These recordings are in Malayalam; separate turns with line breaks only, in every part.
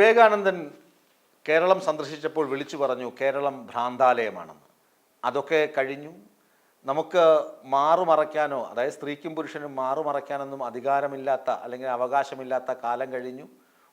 വിവേകാനന്ദൻ കേരളം സന്ദർശിച്ചപ്പോൾ വിളിച്ചു പറഞ്ഞു കേരളം ഭ്രാന്താലയമാണെന്ന്. അതൊക്കെ കഴിഞ്ഞു. നമുക്ക് മാറുമറയ്ക്കാനോ അതായത് സ്ത്രീക്കും പുരുഷനും മാറുമറയ്ക്കാനൊന്നും അധികാരമില്ലാത്ത അല്ലെങ്കിൽ അവകാശമില്ലാത്ത കാലം കഴിഞ്ഞു.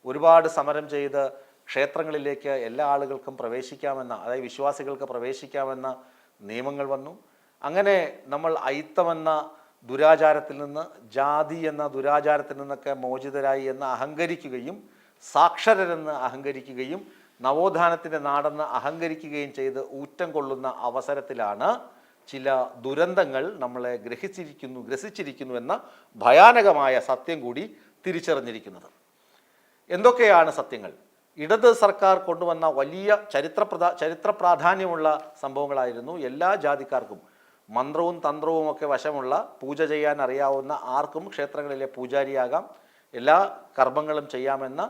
ഒരുപാട് സമരം ചെയ്ത് ക്ഷേത്രങ്ങളിലേക്ക് എല്ലാ ആളുകൾക്കും പ്രവേശിക്കാമെന്ന അതായത് വിശ്വാസികൾക്ക് പ്രവേശിക്കാമെന്ന നിയമങ്ങൾ വന്നു. അങ്ങനെ നമ്മൾ അയിത്തമെന്ന ദുരാചാരത്തിൽ നിന്ന് ജാതി എന്ന ദുരാചാരത്തിൽ നിന്നൊക്കെ മോചിതരായി എന്ന് അഹങ്കരിക്കുകയും സാക്ഷരരെന്ന് അഹങ്കരിക്കുകയും നവോത്ഥാനത്തിന്റെ നാടെന്ന് അഹങ്കരിക്കുകയും ചെയ്ത് ഊറ്റം കൊള്ളുന്ന അവസരത്തിലാണ് ചില ദുരന്തങ്ങൾ നമ്മളെ ഗ്രഹിച്ചിരിക്കുന്നു ഗ്രസിച്ചിരിക്കുന്നു എന്ന ഭയാനകമായ സത്യം കൂടി തിരിച്ചറിഞ്ഞിരിക്കുന്നത്. എന്തൊക്കെയാണ് സത്യങ്ങൾ? ഇടത് സർക്കാർ കൊണ്ടുവന്ന വലിയ ചരിത്രപ്രധാ ചരിത്ര പ്രാധാന്യമുള്ള സംഭവങ്ങളായിരുന്നു എല്ലാ ജാതിക്കാർക്കും. മന്ത്രവും തന്ത്രവും ഒക്കെ വശമുള്ള പൂജ ചെയ്യാൻ അറിയാവുന്ന ആർക്കും ക്ഷേത്രങ്ങളിലെ പൂജാരിയാകാം എല്ലാ കർമ്മങ്ങളും ചെയ്യാമെന്ന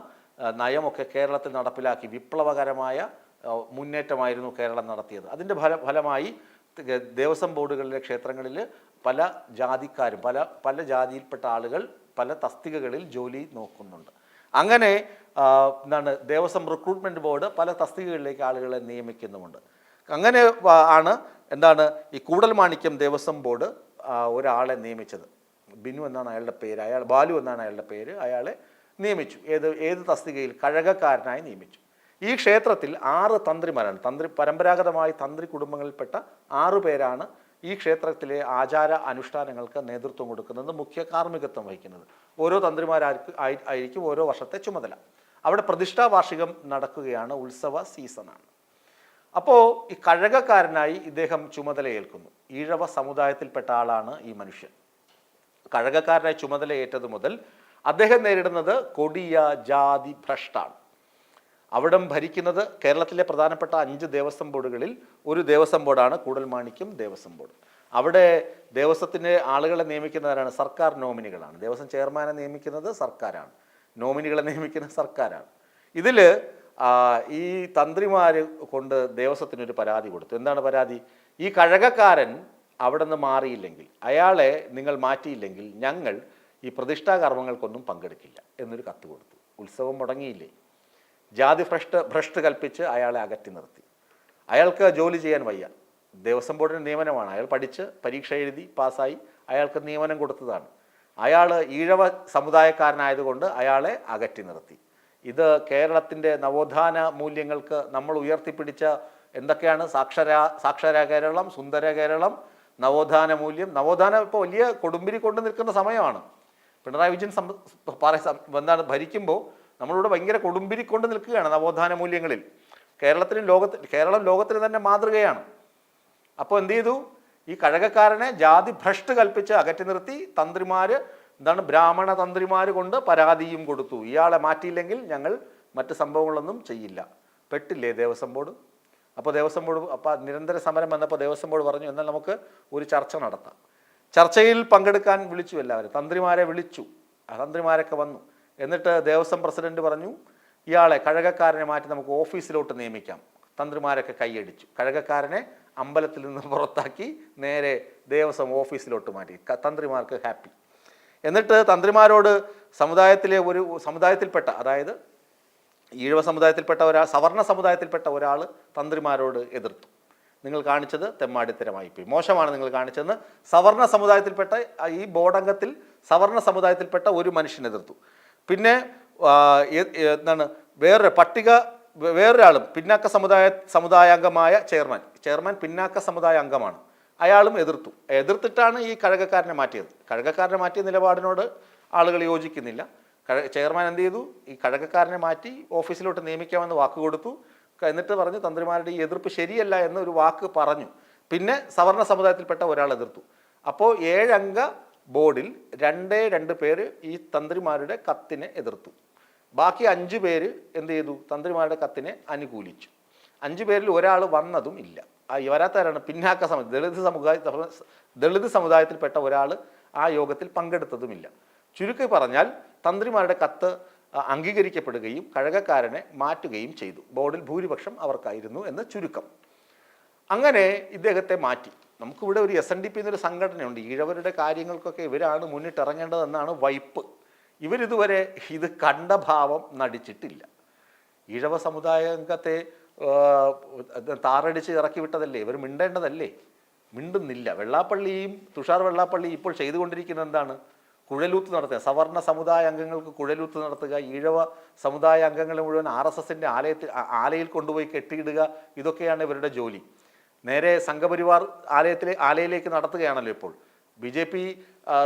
നയമൊക്കെ കേരളത്തിൽ നടപ്പിലാക്കി വിപ്ലവകരമായ മുന്നേറ്റമായിരുന്നു കേരളം നടത്തിയത്. അതിന്റെ ഫല ഫലമായി ദേവസ്വം ബോർഡുകളിലെ ക്ഷേത്രങ്ങളിൽ പല ജാതിക്കാരും പല പല ജാതിയിൽപ്പെട്ട ആളുകൾ പല തസ്തികകളിൽ ജോലി നോക്കുന്നുണ്ട്. അങ്ങനെ എന്താണ് ദേവസ്വം റിക്രൂട്ട്മെന്റ് ബോർഡ് പല തസ്തികകളിലേക്ക് ആളുകളെ നിയമിക്കുന്നുമുണ്ട്. അങ്ങനെ ആണ് എന്താണ് ഈ കൂടൽമാണിക്യം ദേവസ്വം ബോർഡ് ഒരാളെ നിയമിച്ചത്. ബിനു എന്നാണ് അയാളുടെ പേര് അയാൾ ബാലു എന്നാണ് അയാളുടെ പേര് അയാളെ നിയമിച്ചു. ഏത് ഏത് തസ്തികയിൽ കഴകക്കാരനായി നിയമിച്ചു. ഈ ക്ഷേത്രത്തിൽ ആറ് തന്ത്രിമാരാണ്. തന്ത്രി പരമ്പരാഗതമായി തന്ത്രി കുടുംബങ്ങളിൽപ്പെട്ട ആറു പേരാണ് ഈ ക്ഷേത്രത്തിലെ ആചാര അനുഷ്ഠാനങ്ങൾക്ക് നേതൃത്വം കൊടുക്കുന്നത് മുഖ്യ കാർമ്മികത്വം വഹിക്കുന്നത്. ഓരോ തന്ത്രിമാരായിരിക്കും ആയി- ആയിരിക്കും ഓരോ വർഷത്തെ ചുമതല. അവിടെ പ്രതിഷ്ഠാ വാർഷികം നടക്കുകയാണ് ഉത്സവ സീസണാണ്. അപ്പോൾ ഈ കഴകക്കാരനായി ഇദ്ദേഹം ചുമതലയേൽക്കുന്നു. ഈഴവ സമുദായത്തിൽപ്പെട്ട ആളാണ് ഈ മനുഷ്യൻ. കഴകക്കാരനായി ചുമതലയേറ്റത് മുതൽ അദ്ദേഹം നേരിടുന്നത് കൊടിയ ജാതി ഭ്രഷ്ടാണ്. അവിടം ഭരിക്കുന്നത് കേരളത്തിലെ പ്രധാനപ്പെട്ട അഞ്ച് ദേവസ്വം ബോർഡുകളിൽ ഒരു ദേവസ്വം ബോർഡാണ് കൂടൽമാണിക്യം ദേവസ്വം ബോർഡ്. അവിടെ ദേവസ്വത്തിന് ആളുകളെ നിയമിക്കുന്നവരാണ് സർക്കാർ നോമിനികളാണ്. ദേവസ്വം ചെയർമാനെ നിയമിക്കുന്നത് സർക്കാരാണ്. നോമിനികളെ നിയമിക്കുന്ന സർക്കാരാണ്. ഇതിൽ ഈ തന്ത്രിമാർ കൊണ്ട് ദേവസ്വത്തിനൊരു പരാതി കൊടുത്തു. എന്താണ് പരാതി? ഈ കഴകക്കാരൻ അവിടെ നിന്ന് മാറിയില്ലെങ്കിൽ അയാളെ നിങ്ങൾ മാറ്റിയില്ലെങ്കിൽ ഞങ്ങൾ ഈ പ്രതിഷ്ഠാ കർമ്മങ്ങൾക്കൊന്നും പങ്കെടുക്കില്ല എന്നൊരു കത്ത് കൊടുത്തു. ഉത്സവം മുടങ്ങിയില്ലേ? ജാതി ഭ്രഷ്ട് ഭ്രഷ്ട് കൽപ്പിച്ച് അയാളെ അകറ്റി നിർത്തി. അയാൾക്ക് ജോലി ചെയ്യാൻ വയ്യ. ദേവസ്വം ബോർഡിന്റെ നിയമനമാണ്. അയാൾ പഠിച്ച് പരീക്ഷ എഴുതി പാസ്സായി അയാൾക്ക് നിയമനം കൊടുത്തതാണ്. അയാൾ ഈഴവ സമുദായക്കാരനായതുകൊണ്ട് അയാളെ അകറ്റി നിർത്തി. ഇത് കേരളത്തിന്റെ നവോത്ഥാന മൂല്യങ്ങൾക്ക് നമ്മൾ ഉയർത്തിപ്പിടിച്ച എന്തൊക്കെയാണ്? സാക്ഷര സാക്ഷര കേരളം സുന്ദര കേരളം നവോത്ഥാന മൂല്യം. നവോത്ഥാനം ഇപ്പോൾ വലിയ കൊടുമ്പിരി കൊണ്ട് നിൽക്കുന്ന സമയമാണ്. പിണറായി വിജയൻ എന്താണ് ഭരിക്കുമ്പോൾ നമ്മളിവിടെ ഭയങ്കര കൊടുമ്പിരി കൊണ്ട് നിൽക്കുകയാണ് നവോത്ഥാന മൂല്യങ്ങളിൽ. കേരളത്തിനും ലോകത്ത് കേരളം ലോകത്തിന് തന്നെ മാതൃകയാണ്. അപ്പോൾ എന്ത് ചെയ്തു? ഈ കഴകക്കാരനെ ജാതി ഭ്രഷ്ട് കൽപ്പിച്ച് അകറ്റി നിർത്തി തന്ത്രിമാർ എന്താണ് ബ്രാഹ്മണ തന്ത്രിമാർ കൊണ്ട് പരാതിയും കൊടുത്തു. ഇയാളെ മാറ്റിയില്ലെങ്കിൽ ഞങ്ങൾ മറ്റ് സംഭവങ്ങളൊന്നും ചെയ്യില്ല. പെട്ടില്ലേ ദേവസ്വം ബോർഡ്? അപ്പോൾ ദേവസ്വം ബോർഡ് അപ്പോൾ നിരന്തര സമരം വന്നപ്പോൾ ദേവസ്വം ബോർഡ് പറഞ്ഞു എന്നാൽ നമുക്ക് ഒരു ചർച്ച നടത്താം. ചർച്ചയിൽ പങ്കെടുക്കാൻ വിളിച്ചു എല്ലാവരും. തന്ത്രിമാരെ വിളിച്ചു. തന്ത്രിമാരൊക്കെ വന്നു. എന്നിട്ട് ദേവസ്വം പ്രസിഡന്റ് പറഞ്ഞു ഇയാളെ കഴകക്കാരനെ മാറ്റി നമുക്ക് ഓഫീസിലോട്ട് നിയമിക്കാം. തന്ത്രിമാരൊക്കെ കൈയടിച്ചു. കഴകക്കാരനെ അമ്പലത്തിൽ നിന്ന് പുറത്താക്കി നേരെ ദേവസ്വം ഓഫീസിലോട്ട് മാറ്റി. തന്ത്രിമാർക്ക് ഹാപ്പി. എന്നിട്ട് തന്ത്രിമാരോട് സമുദായത്തിലെ ഒരു സമുദായത്തിൽപ്പെട്ട അതായത് ഈഴവ സമുദായത്തിൽപ്പെട്ട ഒരാൾ സവർണ സമുദായത്തിൽപ്പെട്ട ഒരാൾ തന്ത്രിമാരോട് എതിർത്തു. നിങ്ങൾ കാണിച്ചത് തെമ്മാടിത്തരമായി പോയി മോശമാണ് നിങ്ങൾ കാണിച്ചതെന്ന് സവർണ സമുദായത്തിൽപ്പെട്ട ഈ ബോർഡംഗത്തിൽ സവർണ സമുദായത്തിൽപ്പെട്ട ഒരു മനുഷ്യൻ എതിർത്തു. പിന്നെ എന്താണ് വേറൊരു പട്ടിക വേറൊരാളും പിന്നാക്ക സമുദായ സമുദായാംഗമായ ചെയർമാൻ ചെയർമാൻ പിന്നാക്ക സമുദായ അംഗമാണ്. അയാളും എതിർത്തു. എതിർത്തിട്ടാണ് ഈ കഴകക്കാരനെ മാറ്റിയത്. കഴകക്കാരനെ മാറ്റിയ നിലപാടിനോട് ആളുകൾ യോജിക്കുന്നില്ല. ചെയർമാൻ എന്ത് ചെയ്തു? ഈ കഴകക്കാരനെ മാറ്റി ഓഫീസിലോട്ട് നിയമിക്കാമെന്ന് വാക്ക് കൊടുത്തു. എന്നിട്ട് പറഞ്ഞു തന്ത്രിമാരുടെ ഈ എതിർപ്പ് ശരിയല്ല എന്ന് ഒരു വാക്ക് പറഞ്ഞു. പിന്നെ സവർണ സമുദായത്തിൽപ്പെട്ട ഒരാൾ എതിർത്തു. അപ്പോൾ ഏഴംഗ ബോർഡിൽ രണ്ടേ രണ്ട് പേര് ഈ തന്ത്രിമാരുടെ കത്തിനെ എതിർത്തു. ബാക്കി അഞ്ച് പേര് എന്ത് ചെയ്തു? തന്ത്രിമാരുടെ കത്തിനെ അനുകൂലിച്ചു. അഞ്ച് പേരിൽ ഒരാൾ വന്നതും ഇല്ല. ആ വരാത്തവരാണ് പിന്നാക്ക സമുദായം ദളിത് സമുദായ ദളിത് സമുദായത്തിൽപ്പെട്ട ഒരാൾ ആ യോഗത്തിൽ പങ്കെടുത്തതുമില്ല. ചുരുക്കി പറഞ്ഞാൽ തന്ത്രിമാരുടെ കത്ത് അംഗീകരിക്കപ്പെടുകയും കഴകക്കാരനെ മാറ്റുകയും ചെയ്തു. ബോർഡിൽ ഭൂരിപക്ഷം അവർക്കായിരുന്നു എന്ന് ചുരുക്കം. അങ്ങനെ ഇദ്ദേഹത്തെ മാറ്റി. നമുക്കിവിടെ ഒരു എസ് എൻ ഡി പി എന്നൊരു സംഘടനയുണ്ട്. ഈഴവരുടെ കാര്യങ്ങൾക്കൊക്കെ ഇവരാണ് മുന്നിട്ടിറങ്ങേണ്ടതെന്നാണ് വൈപ്പ്. ഇവരിതുവരെ ഇത് കണ്ട ഭാവം നടിച്ചിട്ടില്ല. ഈഴവ സമുദായ അംഗത്തെ താറടിച്ച് ഇറക്കി വിട്ടതല്ലേ? ഇവർ മിണ്ടേണ്ടതല്ലേ? മിണ്ടുന്നില്ല. വെള്ളാപ്പള്ളിയും തുഷാർ വെള്ളാപ്പള്ളി ഇപ്പോൾ ചെയ്തുകൊണ്ടിരിക്കുന്നത് എന്താണ്? കുഴലൂത്ത് നടത്തുക. സവർണ സമുദായ അംഗങ്ങൾക്ക് കുഴലൂത്ത് നടത്തുക. ഈഴവ സമുദായ അംഗങ്ങളെ മുഴുവൻ ആർ എസ് എസിന്റെ ആലയത്തിൽ ആലയിൽ കൊണ്ടുപോയി കെട്ടിയിടുക. ഇതൊക്കെയാണ് ഇവരുടെ ജോലി. നേരെ സംഘപരിവാർ ആലയത്തിലെ ആലയിലേക്ക് നടത്തുകയാണല്ലോ ഇപ്പോൾ. ബി ജെ പി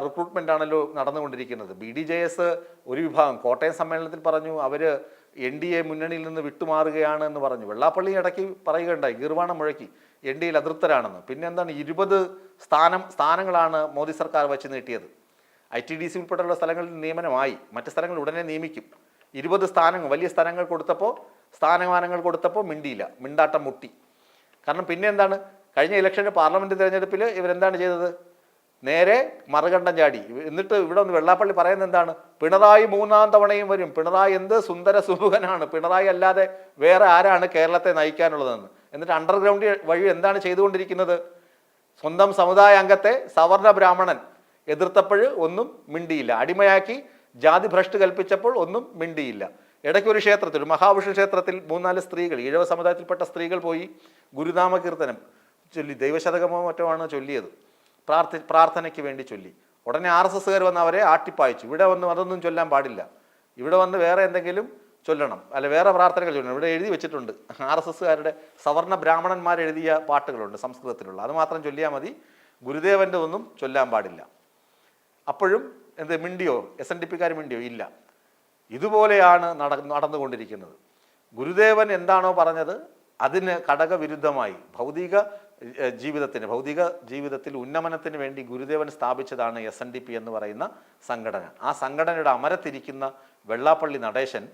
റിക്രൂട്ട്മെന്റ് ആണല്ലോ നടന്നുകൊണ്ടിരിക്കുന്നത്. ബി ഡി ജെ എസ് ഒരു വിഭാഗം. കോട്ടയം സമ്മേളനത്തിൽ പറഞ്ഞു അവർ എൻ ഡി എ മുന്നണിയിൽ നിന്ന് വിട്ടുമാറുകയാണ് എന്ന് പറഞ്ഞു. വെള്ളാപ്പള്ളി ഇടയ്ക്ക് പറയുകയുണ്ടായി ഗീർവാണം മുഴക്കി. എൻ ഡി എയിൽ അതൃപ്തരാണെന്ന്. പിന്നെ എന്താണ് ഇരുപത് സ്ഥാനം സ്ഥാനങ്ങളാണ് മോദി സർക്കാർ വെച്ച് നീട്ടിയത്. ഐ ടി ഡി സി ഉൾപ്പെടെയുള്ള സ്ഥലങ്ങളിൽ നിയമനമായി. മറ്റ് സ്ഥലങ്ങൾ ഉടനെ നിയമിക്കും. ഇരുപത് സ്ഥാനങ്ങൾ വലിയ സ്ഥാനങ്ങൾ കൊടുത്തപ്പോൾ സ്ഥാനമാനങ്ങൾ കൊടുത്തപ്പോൾ മിണ്ടിയില്ല. മിണ്ടാട്ടം മുട്ടി. കാരണം പിന്നെ എന്താണ് കഴിഞ്ഞ ഇലക്ഷന് പാർലമെന്റ് തിരഞ്ഞെടുപ്പിൽ ഇവരെന്താണ് ചെയ്തത്? നേരെ മറുകണ്ഠം ചാടി. എന്നിട്ട് ഇവിടെ ഒന്ന് വെള്ളാപ്പള്ളി പറയുന്നത് എന്താണ്? പിണറായി മൂന്നാം തവണയും വരും. പിണറായി എന്ത് സുന്ദര സുമുഖനാണ്. പിണറായി അല്ലാതെ വേറെ ആരാണ് കേരളത്തെ നയിക്കാനുള്ളതെന്ന്. എന്നിട്ട് അണ്ടർഗ്രൗണ്ട് വഴി എന്താണ് ചെയ്തുകൊണ്ടിരിക്കുന്നത്? സ്വന്തം സമുദായ അംഗത്തെ സവർണ ബ്രാഹ്മണൻ എതിർത്തപ്പോൾ ഒന്നും മിണ്ടിയില്ല. അടിമയാക്കി ജാതി ഭ്രഷ്ട് കൽപ്പിച്ചപ്പോൾ ഒന്നും മിണ്ടിയില്ല. ഇടയ്ക്ക് ഒരു ക്ഷേത്രത്തിൽ ഒരു മഹാവിഷ്ണു ക്ഷേത്രത്തിൽ മൂന്നാൽ സ്ത്രീകൾ ഈഴവ സമുദായത്തിൽപ്പെട്ട സ്ത്രീകൾ പോയി ഗുരുനാമ കീർത്തനം ചൊല്ലി ദൈവശതകമോ മറ്റോ ആണ് ചൊല്ലിയത്. പ്രാർത്ഥി പ്രാർത്ഥനയ്ക്ക് വേണ്ടി ചൊല്ലി. ഉടനെ ആർ എസ് എസ്സുകാർ വന്ന് അവരെ ആട്ടിപ്പായിച്ചു. ഇവിടെ വന്ന് അതൊന്നും ചൊല്ലാൻ പാടില്ല. ഇവിടെ വന്ന് വേറെ എന്തെങ്കിലും ചൊല്ലണം. അല്ല വേറെ പ്രാർത്ഥനകൾ ചൊല്ലണം. ഇവിടെ എഴുതി വെച്ചിട്ടുണ്ട്. ആർ എസ് എസ്സുകാരുടെ സവർണ ബ്രാഹ്മണന്മാർ എഴുതിയ പാട്ടുകളുണ്ട് സംസ്കൃതത്തിലുള്ള. അത് മാത്രം ചൊല്ലിയാൽ മതി. ഗുരുദേവന്റെ ഒന്നും ചൊല്ലാൻ പാടില്ല. അപ്പോഴും എന്ത് മിണ്ടിയോ എസ് എൻ ഡി പിക്കാർ മിണ്ടിയോ? ഇല്ല. ഇതുപോലെയാണ് നട നടന്നുകൊണ്ടിരിക്കുന്നത്. ഗുരുദേവൻ എന്താണോ പറഞ്ഞത് അതിന് ഘടകവിരുദ്ധമായി ഭൗതിക ജീവിതത്തിന് ഭൗതിക ജീവിതത്തിൽ ഉന്നമനത്തിന് വേണ്ടി ഗുരുദേവൻ സ്ഥാപിച്ചതാണ് എസ് എൻ ഡി പി എന്ന് പറയുന്ന സംഘടന. ആ സംഘടനയുടെ അമരത്തിരിക്കുന്ന വെള്ളാപ്പള്ളി നടേശൻ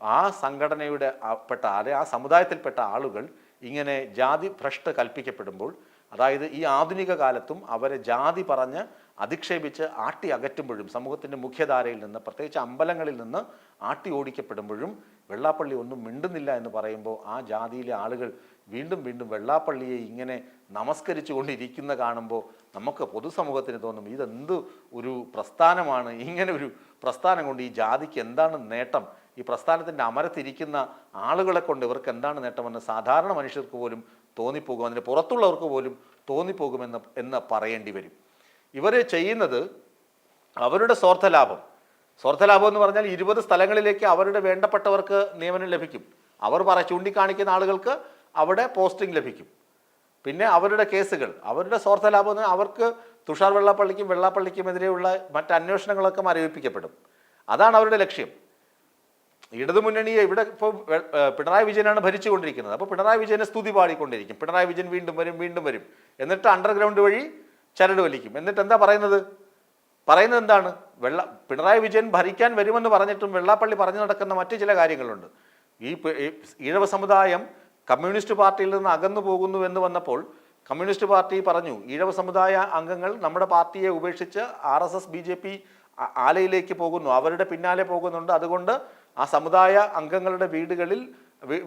ആ സംഘടനയുടെ പെട്ട ആളെ ആ സമുദായത്തിൽപ്പെട്ട ആളുകൾ ഇങ്ങനെ ജാതി ഭ്രഷ്ട് കൽപ്പിക്കപ്പെടുമ്പോൾ അതായത് ഈ ആധുനിക കാലത്തും അവരെ ജാതി പറഞ്ഞ് അധിക്ഷേപിച്ച് ആട്ടി അകറ്റുമ്പോഴും സമൂഹത്തിന്റെ മുഖ്യധാരയിൽ നിന്ന് പ്രത്യേകിച്ച് അമ്പലങ്ങളിൽ നിന്ന് ആട്ടി ഓടിക്കപ്പെടുമ്പോഴും വെള്ളാപ്പള്ളി ഒന്നും മിണ്ടുന്നില്ല എന്ന് പറയുമ്പോൾ ആ ജാതിയിലെ ആളുകൾ വീണ്ടും വീണ്ടും വെള്ളാപ്പള്ളിയെ ഇങ്ങനെ നമസ്കരിച്ചു കൊണ്ടിരിക്കുന്ന കാണുമ്പോൾ നമുക്ക് പൊതുസമൂഹത്തിന് തോന്നും ഇതെന്ത് ഒരു പ്രസ്ഥാനമാണ്? ഇങ്ങനെ ഒരു പ്രസ്ഥാനം കൊണ്ട് ഈ ജാതിക്ക് എന്താണ് നേട്ടം? ഈ പ്രസ്ഥാനത്തിന്റെ അമരത്തിരിക്കുന്ന ആളുകളെ കൊണ്ട് ഇവർക്ക് എന്താണ് നേട്ടമെന്ന് സാധാരണ മനുഷ്യർക്ക് പോലും തോന്നിപ്പോകും. അതിന് പുറത്തുള്ളവർക്ക് പോലും തോന്നിപ്പോകുമെന്ന് എന്ന് പറയേണ്ടി വരും. ഇവർ ചെയ്യുന്നത് അവരുടെ സ്വാർത്ഥലാഭം. സ്വാർത്ഥലാഭം എന്ന് പറഞ്ഞാൽ ഇരുപത് സ്ഥലങ്ങളിലേക്ക് അവരുടെ വേണ്ടപ്പെട്ടവർക്ക് നിയമനം ലഭിക്കും. അവർ പറ ചൂണ്ടിക്കാണിക്കുന്ന ആളുകൾക്ക് അവിടെ പോസ്റ്റിംഗ് ലഭിക്കും. പിന്നെ അവരുടെ കേസുകൾ അവരുടെ സ്വാർത്ഥലാഭം എന്ന് അവർക്ക് തുഷാർ വെള്ളാപ്പള്ളിക്കും വെള്ളാപ്പള്ളിക്കുമെതിരെയുള്ള മറ്റ് അന്വേഷണങ്ങളൊക്കെ മരവിപ്പിക്കപ്പെടും. അതാണ് അവരുടെ ലക്ഷ്യം. ഇടതുമുന്നണിയെ ഇവിടെ ഇപ്പോൾ പിണറായി വിജയനാണ് ഭരിച്ചുകൊണ്ടിരിക്കുന്നത്. അപ്പോൾ പിണറായി വിജയനെ സ്തുതി പാടിക്കൊണ്ടിരിക്കും. പിണറായി വിജയൻ വീണ്ടും വരും വീണ്ടും വരും. എന്നിട്ട് അണ്ടർഗ്രൗണ്ട് വഴി ചരട് വലിക്കും. എന്നിട്ട് എന്താ പറയുന്നത്? പറയുന്നത് എന്താണ്? വെള്ള പിണറായി വിജയൻ ഭരിക്കാൻ വരുമെന്ന് പറഞ്ഞിട്ടും വെള്ളാപ്പള്ളി പറഞ്ഞു നടക്കുന്ന മറ്റു ചില കാര്യങ്ങളുണ്ട്. ഈ ഈഴവ സമുദായം കമ്മ്യൂണിസ്റ്റ് പാർട്ടിയിൽ നിന്ന് അകന്നു പോകുന്നു എന്ന് വന്നപ്പോൾ കമ്മ്യൂണിസ്റ്റ് പാർട്ടി പറഞ്ഞു ഈഴവ സമുദായ അംഗങ്ങൾ നമ്മുടെ പാർട്ടിയെ ഉപേക്ഷിച്ച് R S S B J P ആലയിലേക്ക് പോകുന്നു. അവരുടെ പിന്നാലെ പോകുന്നുണ്ട്. അതുകൊണ്ട് ആ സമുദായ അംഗങ്ങളുടെ വീടുകളിൽ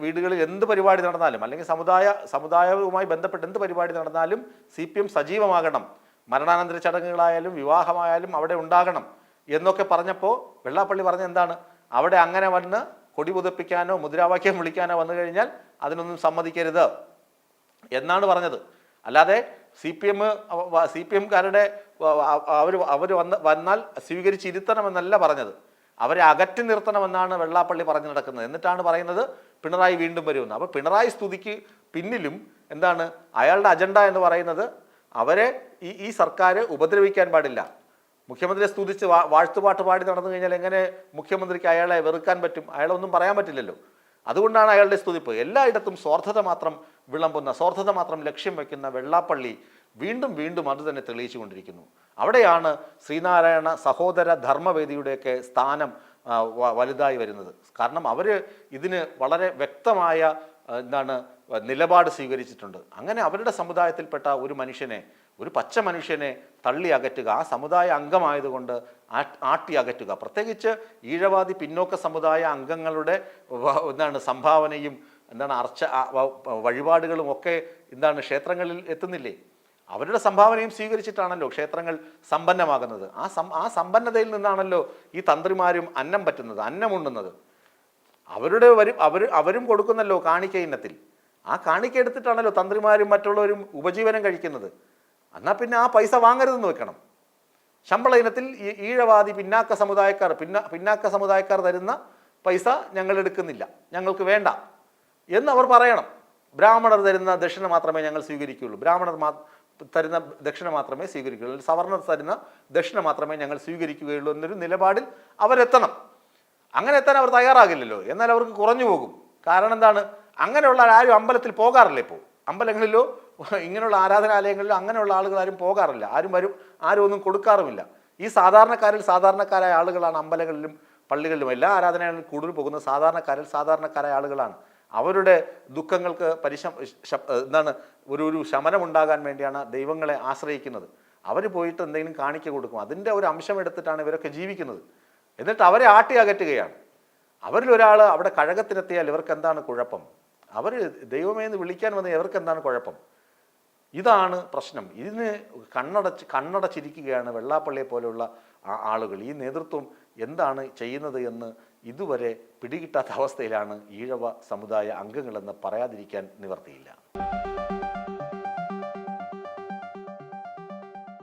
വീടുകളിൽ എന്ത് പരിപാടി നടന്നാലും അല്ലെങ്കിൽ സമുദായ സമുദായവുമായി ബന്ധപ്പെട്ട് എന്ത് പരിപാടി നടന്നാലും സി സജീവമാകണം. മരണാനന്തര ചടങ്ങുകളായാലും വിവാഹമായാലും അവിടെ ഉണ്ടാകണം എന്നൊക്കെ പറഞ്ഞപ്പോൾ വെള്ളാപ്പള്ളി പറഞ്ഞ എന്താണ്? അവിടെ അങ്ങനെ വന്ന് കൊടി പുതപ്പിക്കാനോ മുദ്രാവാക്യം വിളിക്കാനോ വന്നു കഴിഞ്ഞാൽ അതിനൊന്നും സമ്മതിക്കരുത്. എന്നാണ് പറഞ്ഞത്. അല്ലാതെ C P M C P എംകാരുടെ അവർ അവർ വന്ന് വന്നാൽ സ്വീകരിച്ചിരുത്തണമെന്നല്ല പറഞ്ഞത്. അവരെ അകറ്റി നിർത്തണമെന്നാണ് വെള്ളാപ്പള്ളി പറഞ്ഞു നടക്കുന്നത്. എന്നിട്ടാണ് പറയുന്നത് പിണറായി വീണ്ടും വരുമെന്ന്. അപ്പോൾ പിണറായി സ്തുതിക്ക് പിന്നിലും എന്താണ്? അയാളുടെ അജണ്ട എന്ന് പറയുന്നത് അവരെ ഈ ഈ സർക്കാർ ഉപദ്രവിക്കാൻ പാടില്ല. മുഖ്യമന്ത്രിയെ സ്തുതിച്ച് വാ- വാഴ്ത്തുപാട്ട് പാടി നടന്നു കഴിഞ്ഞാൽ എങ്ങനെ മുഖ്യമന്ത്രിക്ക് അയാളെ വെറുക്കാൻ പറ്റും? അയാളെ ഒന്നും പറയാൻ പറ്റില്ലല്ലോ. അതുകൊണ്ടാണ് അയാളുടെ സ്തുതിപ്പ്. എല്ലായിടത്തും സ്വാർത്ഥത മാത്രം വിളമ്പുന്ന സ്വാർത്ഥത മാത്രം ലക്ഷ്യം വയ്ക്കുന്ന വെള്ളാപ്പള്ളി വീണ്ടും വീണ്ടും അത് തന്നെ തെളിയിച്ചു കൊണ്ടിരിക്കുന്നു അവിടെയാണ് ശ്രീനാരായണ സഹോദര ധർമ്മവേദിയുടെയൊക്കെ സ്ഥാനം വലുതായി വരുന്നത്. കാരണം അവർ ഇതിന് വളരെ വ്യക്തമായ എന്താണ് നിലപാട് സ്വീകരിച്ചിട്ടുണ്ട്. അങ്ങനെ അവരുടെ സമുദായത്തിൽപ്പെട്ട ഒരു മനുഷ്യനെ ഒരു പച്ച മനുഷ്യനെ തള്ളി അകറ്റുക ആ സമുദായ അംഗമായതുകൊണ്ട് ആട്ടി അകറ്റുക. പ്രത്യേകിച്ച് ഈഴവാദി പിന്നോക്ക സമുദായ അംഗങ്ങളുടെ എന്താണ് സംഭാവനയും എന്താണ് അർച്ച വഴിപാടുകളും ഒക്കെ എന്താണ് ക്ഷേത്രങ്ങളിൽ എത്തുന്നില്ലേ? അവരുടെ സംഭാവനയും സ്വീകരിച്ചിട്ടാണല്ലോ ക്ഷേത്രങ്ങൾ സമ്പന്നമാകുന്നത്. ആ സം ആ സമ്പന്നതയിൽ നിന്നാണല്ലോ ഈ തന്ത്രിമാരും അന്നം പറ്റുന്നത് അന്നം അന്നമുണ്ണുന്നത്. അവരുടെ വരും അവർ അവരും കൊടുക്കുന്നല്ലോ കാണിക്ക ഇനത്തിൽ. ആ കാണിക്ക എടുത്തിട്ടാണല്ലോ തന്ത്രിമാരും മറ്റുള്ളവരും ഉപജീവനം കഴിക്കുന്നത്. എന്നാൽ പിന്നെ ആ പൈസ വാങ്ങരുതെന്ന് വെക്കണം. ശമ്പള ഇനത്തിൽ ഈഴവാദി പിന്നാക്ക സമുദായക്കാർ പിന്ന പിന്നാക്ക സമുദായക്കാർ തരുന്ന പൈസ ഞങ്ങൾ എടുക്കുന്നില്ല. ഞങ്ങൾക്ക് വേണ്ട എന്ന് അവർ പറയണം. ബ്രാഹ്മണർ തരുന്ന ദക്ഷിണ മാത്രമേ ഞങ്ങൾ സ്വീകരിക്കുകയുള്ളൂ. ബ്രാഹ്മണർ മാ തരുന്ന ദക്ഷിണ മാത്രമേ സ്വീകരിക്കുകയുള്ളൂ. സവർണർ തരുന്ന ദക്ഷിണ മാത്രമേ ഞങ്ങൾ സ്വീകരിക്കുകയുള്ളൂ എന്നൊരു നിലപാടിൽ അവരെത്തണം. അങ്ങനെ എത്താൻ അവർ തയ്യാറാകില്ലല്ലോ. എന്നാൽ അവർക്ക് കുറഞ്ഞു പോകും. കാരണം എന്താണ്? അങ്ങനെയുള്ള ആരും അമ്പലത്തിൽ പോകാറില്ല ഇപ്പോൾ. അമ്പലങ്ങളിലോ ഇങ്ങനെയുള്ള ആരാധനാലയങ്ങളിലോ അങ്ങനെയുള്ള ആളുകൾ ആരും പോകാറില്ല. ആരും വരും ആരും ഒന്നും കൊടുക്കാറുമില്ല. ഈ സാധാരണക്കാരിൽ സാധാരണക്കാരായ ആളുകളാണ് അമ്പലങ്ങളിലും പള്ളികളിലും എല്ലാ ആരാധനകളിലും കൂടുതൽ പോകുന്ന സാധാരണക്കാരിൽ സാധാരണക്കാരായ ആളുകളാണ്. അവരുടെ ദുഃഖങ്ങൾക്ക് പരിശം എന്താണ് ഒരു ഒരു ശമനമുണ്ടാകാൻ വേണ്ടിയാണ് ദൈവങ്ങളെ ആശ്രയിക്കുന്നത്. അവർ പോയിട്ട് എന്തെങ്കിലും കാണിക്ക കൊടുക്കും. അതിന്റെ ഒരു അംശം എടുത്തിട്ടാണ് ഇവരൊക്കെ ജീവിക്കുന്നത്. എന്നിട്ട് അവരെ ആട്ടി അകറ്റുകയാണ്. അവരിൽ ഒരാൾ അവിടെ കഴകത്തിനെത്തിയാൽ ഇവർക്ക് എന്താണ് കുഴപ്പം? അവർ ദൈവമേ എന്ന് വിളിക്കാൻ വന്ന ഇവർക്ക് എന്താണ് കുഴപ്പം? ഇതാണ് പ്രശ്നം. ഇതിന് കണ്ണടച്ച് കണ്ണടച്ചിരിക്കുകയാണ് വെള്ളാപ്പള്ളിയെ പോലെയുള്ള ആളുകൾ. ഈ നേതൃത്വം എന്താണ് ചെയ്യുന്നത് എന്ന് ഇതുവരെ പിടികിട്ടാത്ത അവസ്ഥയിലാണ് ഈഴവ സമുദായ അംഗങ്ങളെന്ന് പറയാതിരിക്കാൻ നിവർത്തിയില്ല.